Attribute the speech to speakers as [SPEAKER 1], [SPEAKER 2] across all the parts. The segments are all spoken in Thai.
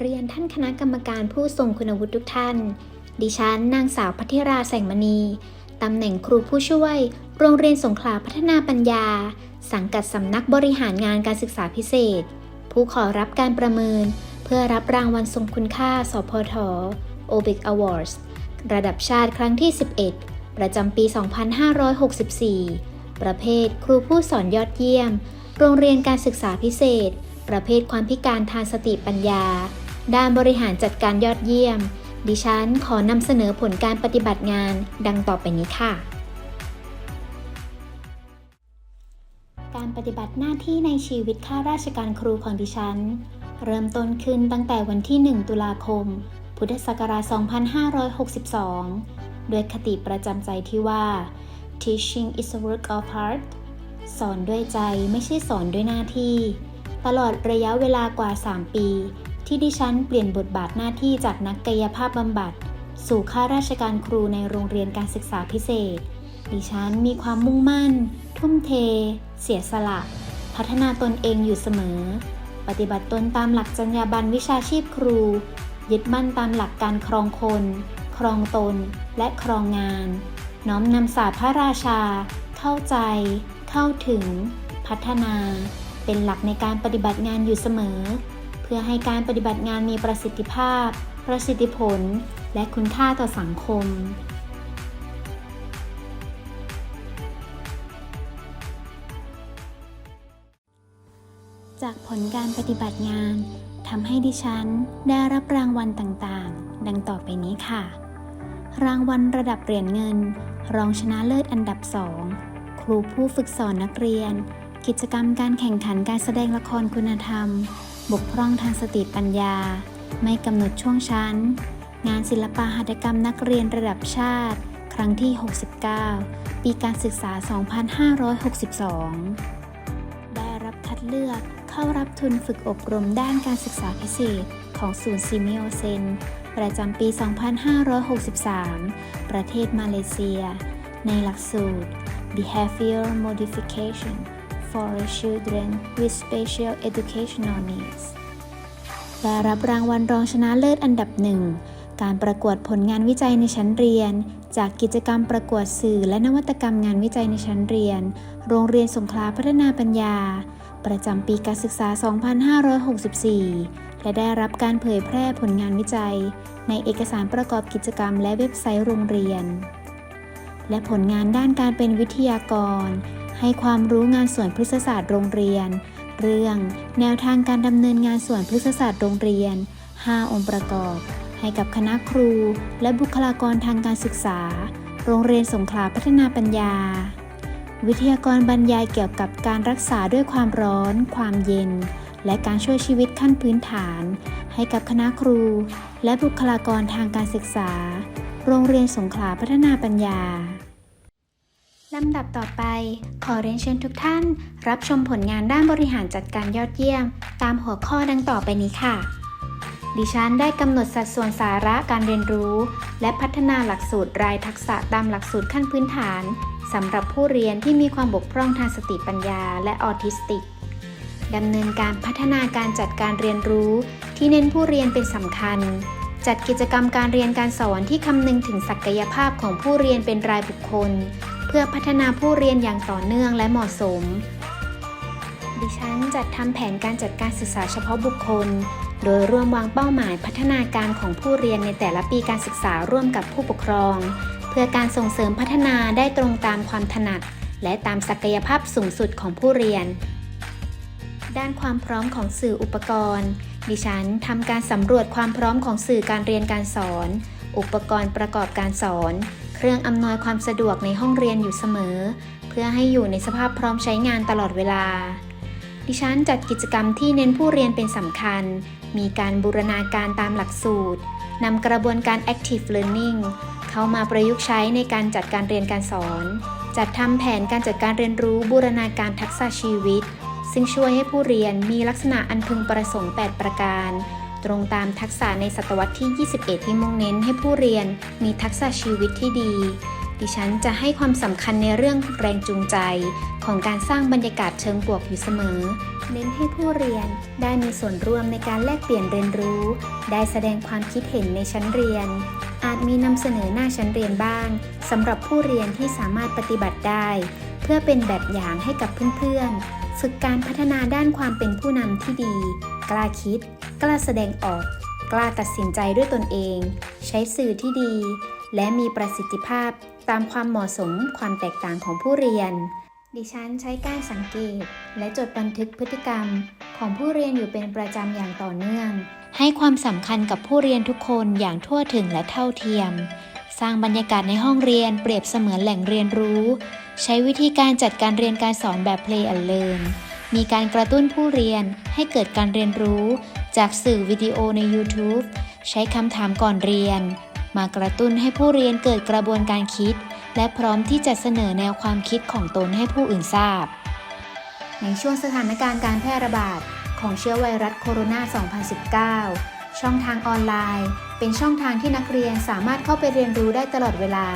[SPEAKER 1] เรียนท่านคณะกรรมการผู้ทรงคุณวุฒิทุกท่าน ดิฉันนางสาวพัทิราแสงมณี ตำแหน่งครูผู้ช่วย โรงเรียนสงขลาพัฒนาปัญญา สังกัดสำนักบริหารงานการศึกษาพิเศษ ผู้ขอรับการประเมิน เพื่อรับรางวัลทรงคุณค่า สพท OBIC Awards ระดับชาติครั้งที่ 11 ประจำปี 2564 ประเภทครูผู้สอนยอดเยี่ยม โรงเรียนการศึกษาพิเศษ ประเภทความพิการทางสติปัญญา ด้านบริหารจัดการยอดเยี่ยม ดิฉันขอนำเสนอผลการปฏิบัติงานดังต่อไปนี้ค่ะ การปฏิบัติหน้าที่ในชีวิตข้าราชการครูของดิฉัน เริ่มต้นขึ้นตั้งแต่วันที่ 1 ตุลาคม พุทธศักราช 2562 ด้วยคติประจำใจที่ว่า teaching is a work of heart สอนด้วยใจไม่ใช่สอนด้วยหน้าที่ ตลอดระยะเวลากว่า 3 ปี ที่ดิฉันเปลี่ยนบทบาทหน้าที่จากนักกายภาพบำบัด สู่ข้าราชการครูในโรงเรียนการศึกษาพิเศษ ดิฉันมีความมุ่งมั่น ทุ่มเท เสียสละ พัฒนาตนเองอยู่เสมอ ปฏิบัติตนตามหลักจรรยาบรรณวิชาชีพครู ยึดมั่นตามหลักการครองคน ครองตน และครองงาน น้อมนำศาสตร์พระราชา เข้าใจ เข้าถึง พัฒนา เป็นหลักในการปฏิบัติงานอยู่เสมอ พื่อให้การปฏิบัติงานมีประสิทธิภาพ ประสิทธิผล และคุณค่าต่อสังคม จากผลการปฏิบัติงานทำให้ดิฉันได้รับรางวัลต่างๆ ดังต่อไปนี้ค่ะ รางวัลระดับเหรียญเงิน รองชนะเลิศอันดับ2ครูผู้ฝึกสอนนักเรียน กิจกรรมการแข่งขันการแสดงละครคุณธรรม บกพร่องทางสติปัญญา ไม่กำหนดช่วงชั้น งานศิลปะหัตถกรรมนักเรียนระดับชาติ ครั้งที่ 69 ปีการศึกษา 2562 ได้รับคัดเลือกเข้ารับทุนฝึกอบรมด้านการศึกษาพิเศษของศูนย์ซิมิโอเซน ประจำปี 2563 ประเทศมาเลเซีย ในหลักสูตร Behavior Modification for Children with Special Educational Needs ได้รับรางวัลรองชนะเลิศอันดับหนึ่ง การประกวดผลงานวิจัยในชั้นเรียน จากกิจกรรมประกวดสื่อและนวัตกรรมงานวิจัยในชั้นเรียน โรงเรียนสงขลาพัฒนาปัญญา ประจำปีการศึกษา 2564 และได้รับการเผยแพร่ผลงานวิจัย ในเอกสารประกอบกิจกรรมและเว็บไซต์โรงเรียน และผลงานด้านการเป็นวิทยากร ให้ความรู้งานสวนพฤกษศาสตร์โรงเรียน เรื่องแนวทางการดำเนินงานสวนพฤกษศาสตร์โรงเรียน 5 องค์ประกอบ ให้กับคณะครู และบุคลากรทางการศึกษา โรงเรียนสงขลาพัฒนาปัญญา วิทยากรบรรยายเกี่ยวกับการรักษาด้วยความร้อน ความเย็น และการช่วยชีวิตขั้นพื้นฐาน ให้กับคณะครู และบุคลากรทางการศึกษา โรงเรียนสงขลาพัฒนาปัญญา ลำดับต่อไป ขอเรียนเชิญทุกท่าน รับชมผลงานด้านบริหารจัดการยอดเยี่ยม ตามหัวข้อดังต่อไปนี้ค่ะ ดิฉันได้กำหนดสัดส่วนสาระการเรียนรู้ และพัฒนาหลักสูตรรายทักษะตามหลักสูตรขั้นพื้นฐานสำหรับผู้เรียนที่มีความบกพร่องทางสติปัญญาและออทิสติกดำเนินการพัฒนาการจัดการเรียนรู้ ที่เน้นผู้เรียนเป็นสำคัญ จัดกิจกรรมการเรียนการสอนที่คำนึงถึงศักยภาพของผู้เรียนเป็นรายบุคคล พื่อพัฒนาผู้เรียนอย่างต่อเนื่องและเหมาะสม ดิฉันจัดทำแผนการจัดการศึกษาเฉพาะบุคคล โดยร่วมวางเป้าหมายพัฒนาการของผู้เรียนในแต่ละปีการศึกษาร่วมกับผู้ปกครอง เพื่อการส่งเสริมพัฒนาได้ตรงตามความถนัด และตามศักยภาพสูงสุดของผู้เรียน ด้านความพร้อมของสื่ออุปกรณ์ ดิฉันทำการสำรวจความพร้อมของสื่อการเรียนการสอน อุปกรณ์ประกอบการสอน เครื่องอำนวยความสะดวกในห้องเรียนอยู่เสมอ เพื่อให้อยู่ในสภาพพร้อมใช้งานตลอดเวลา ดิฉันจัดกิจกรรมที่เน้นผู้เรียนเป็นสำคัญ มีการบูรณาการตามหลักสูตรนำกระบวนการ active learning เข้ามาประยุกต์ใช้ในการจัดการเรียนการสอน จัดทำแผนการจัดการเรียนรู้บูรณาการทักษะชีวิต ซึ่งช่วยให้ผู้เรียนมีลักษณะอันพึงประสงค์ 8 ประการ ตรงตามทักษะในศตวรรษที่ 21 ที่มุ่งเน้นให้ผู้เรียนมีทักษะชีวิตที่ดี ดิฉันจะให้ความสำคัญในเรื่องแรงจูงใจ ของการสร้างบรรยากาศเชิงบวกอยู่เสมอ เน้นให้ผู้เรียนได้มีส่วนร่วมในการแลกเปลี่ยนเรียนรู้ ได้แสดงความคิดเห็นในชั้นเรียน อาจมีนำเสนอหน้าชั้นเรียนบ้างสำหรับผู้เรียนที่สามารถปฏิบัติได้ เพื่อเป็นแบบอย่างให้กับเพื่อนๆฝึกการพัฒนาด้านความเป็นผู้นำที่ดี กล้าคิด กล้าแสดงออก กล้าตัดสินใจด้วยตนเอง ใช้สื่อที่ดี และมีประสิทธิภาพตามความเหมาะสมความแตกต่างของผู้เรียน ดิฉันใช้การสังเกต และจดบันทึกพฤติกรรม ของผู้เรียนอยู่เป็นประจำอย่างต่อเนื่อง ให้ความสำคัญกับผู้เรียนทุกคนอย่างทั่วถึงและเท่าเทียม สร้างบรรยากาศในห้องเรียนเปรียบเสมือนแหล่งเรียนรู้ ใช้วิธีการจัดการเรียนการสอนแบบ play and learn มีการกระตุ้นผู้เรียนให้เกิดการเรียนรู้ จากสื่อวิดีโอใน YouTube ใช้คำถามก่อนเรียน มากระตุ้นให้ผู้เรียนเกิดกระบวนการคิด และพร้อมที่จะเสนอแนวความคิดของตนให้ผู้อื่นทราบ ในช่วงสถานการณ์การแพร่ระบาดของเชื้อไวรัสโคโรนา 2019 ช่องทางออนไลน์ เป็นช่องทางที่นักเรียนสามารถเข้าไปเรียนรู้ได้ตลอดเวลา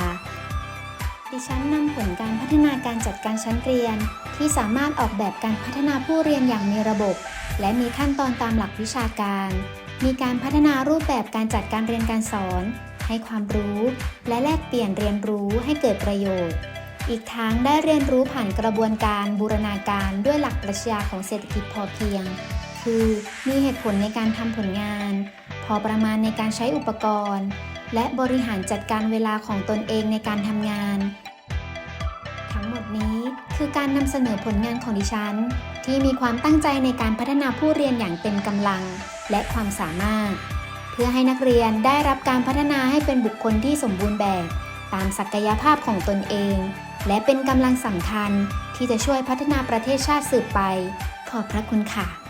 [SPEAKER 1] ดิฉันนำผลการพัฒนาการจัดการชั้นเรียน ที่สามารถออกแบบการพัฒนาผู้เรียนอย่างมีระบบ และมีขั้นตอนตามหลักวิชาการ มีการพัฒนารูปแบบการจัดการเรียนการสอน ให้ความรู้ และแลกเปลี่ยนเรียนรู้ให้เกิดประโยชน์ อีกทั้งได้เรียนรู้ผ่านกระบวนการบูรณาการด้วยหลักปรัชญาของเศรษฐกิจพอเพียง คือมีเหตุผลในการทำผลงาน พอประมาณในการใช้อุปกรณ์ และบริหารจัดการเวลาของตนเองในการทำงาน ทั้งหมดนี้คือการนำเสนอผลงานของดิฉัน ที่มีความตั้งใจในการพัฒนาผู้เรียนอย่างเต็มกำลังและความสามารถ เพื่อให้นักเรียนได้รับการพัฒนาให้เป็นบุคคลที่สมบูรณ์แบบ ตามศักยภาพของตนเอง และเป็นกำลังสำคัญที่จะช่วยพัฒนาประเทศชาติสืบไป ขอบพระคุณค่ะ